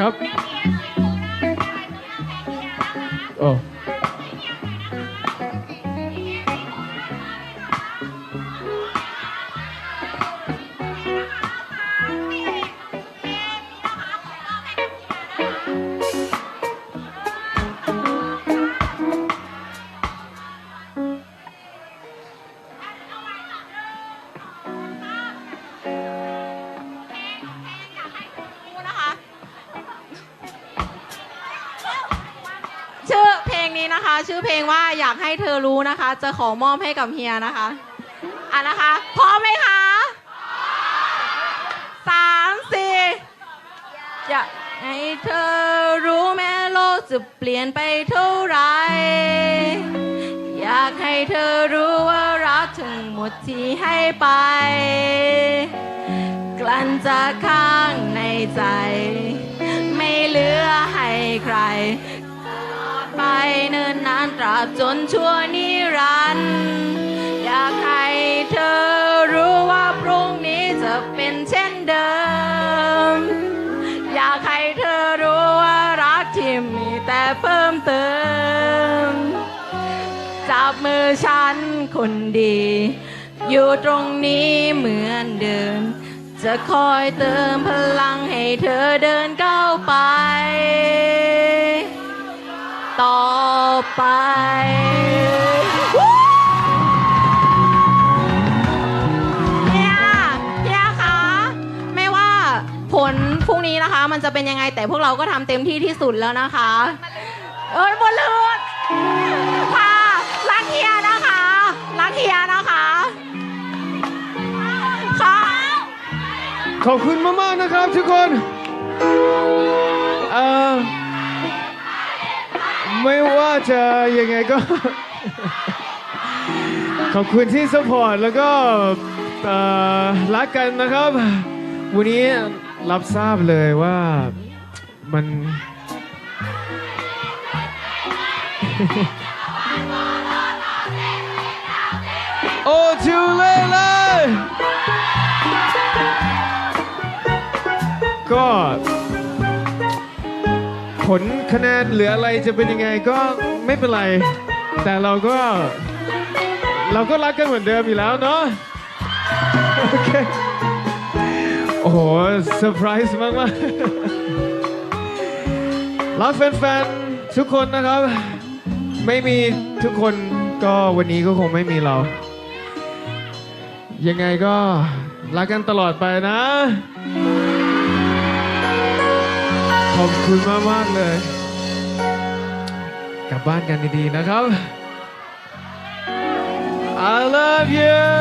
ครับโอ้ นี่นะคะ ชื่อเพลงว่าอยากให้เธอรู้นะคะ จะขอมอบให้กับเฮียนะคะอะนะคะพร้อมไหมคะสามสี่อยากให้เธอรู้แม้โลกจะเปลี่ยนไปเท่าไหรอยากให้เธอรู้ว่ารักทั้งหมดที่ให้ไป กลั้นจากข้างในใจ ไม่เหลือให้ใคร เนิ่นนานตราบจนชั่วนิรันดร์อยากให้เธอรู้ว่าพรุ่งนี้จะเป็นเช่นเดิม อยากให้เธอรู้ว่ารักที่มีแต่เพิ่มเติม จับมือฉันคนดี อยู่ตรงนี้เหมือนเดิม จะคอยเติมพลังให้เธอเดินก้าวไป ไปเฮียเฮียคะไม่ว่าผลพรุ่งนี้นะคะ มันจะเป็นยังไงแต่พวกเราก็ทำเต็มที่ที่สุดแล้วนะคะ เอ้ยบนเลือดค่ะรักเฮียนะคะรักเฮียนะคะค่ะขอบคุณมากๆนะครับทุกคนเอ่อ ไม่ว่าจะยังไงก็ ขอบคุณที่สปอร์ตแล้วก็เอ่อรักกันนะครับ วันนี้รับทราบเลยว่ามัน โอ้จูเล่เลย ก็ ผลคะแนนเหลืออะไรจะเป็นยังไงก็ไม่เป็นไร แต่เราก็ เราก็รักกันเหมือนเดิมอยู่แล้วเนาะโอเคโอ้โหเซอร์ไพรส์มากมากๆรักแฟนๆทุกคนนะครับ ไม่มีทุกคนก็วันนี้ก็คงไม่มีเรา ยังไงก็รักกันตลอดไปนะ ขอบคุณมากมากเลย กลับบ้านกันดีๆนะครับ I love you